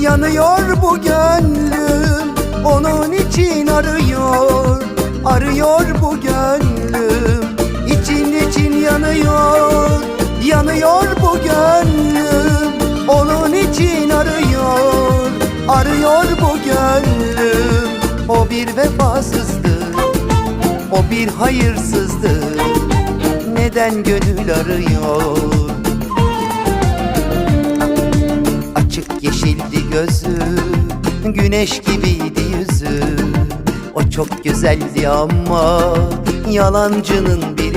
Yanıyor bu gönlüm Onun için arıyor Arıyor bu gönlüm. İçin için yanıyor Yanıyor bu gönlüm Onun için arıyor Arıyor bu gönlüm. O bir vefasızdır O bir hayırsızdır. Neden gönül arıyor yeşildi gözü Güneş gibiydi yüzü. O çok güzeldi ama Yalancının